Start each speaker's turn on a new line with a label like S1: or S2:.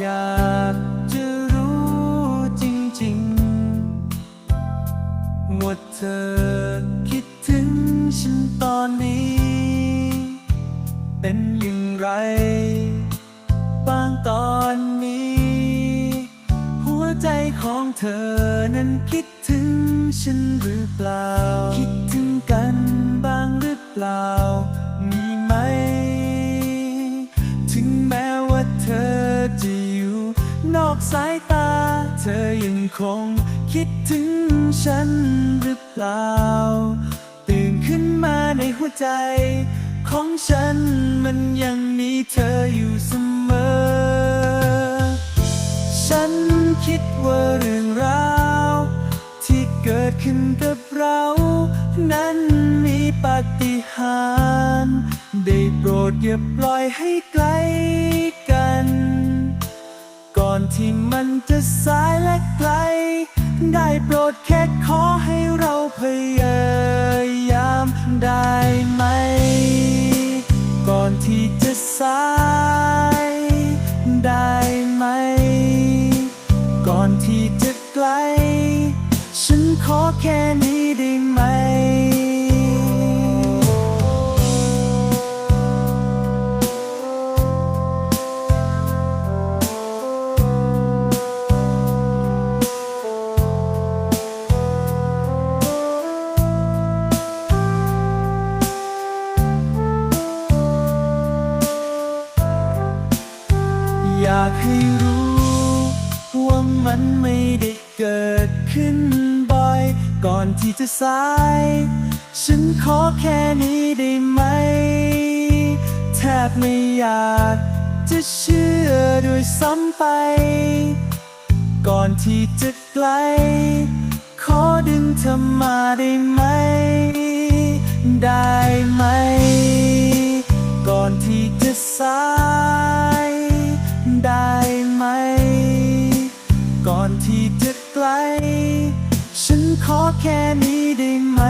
S1: อยากจะรู้จริงๆ ว่าเธอคิดถึงฉันตอนนี้ เป็นอย่างไรบางตอนนี้ หัวใจของเธอนั้นคิดถึงฉันหรือเปล่า คิดถึงกันบ้างหรือเปล่า มีไหม ถึงแม้ว่าเธอจะ นอกสายตา เธอยังคงคิดถึงฉันหรือเปล่า ตื่นขึ้นมาในหัวใจ ของฉันมันยังมีเธออยู่เสมอ ฉันคิดว่าเรื่องราว ที่เกิดขึ้นกับเรา นั้นมีปาฏิหาริย์ได้โปรดอย่าปล่อยให้ไกล ที่มันจะสายและไกล ได้โปรดแค่ขอให้เราพยายามได้ไหม ก่อนที่จะสายได้ไหม ก่อนที่จะไกล ฉันขอแค่นี้ได้ไหม อยากให้รู้ ว่ามันไม่ได้เกิดขึ้นบ่อย ก่อนที่จะสาย ฉันขอแค่นี้ได้ไหม แทบไม่อยากจะเชื่อด้วยซ้ำไป ก่อนที่จะไกล ขอดึงเธอมาได้ไหม ได้ไหม ก่อนที่จะไกล ฉันขอแค่นี้ได้ไหม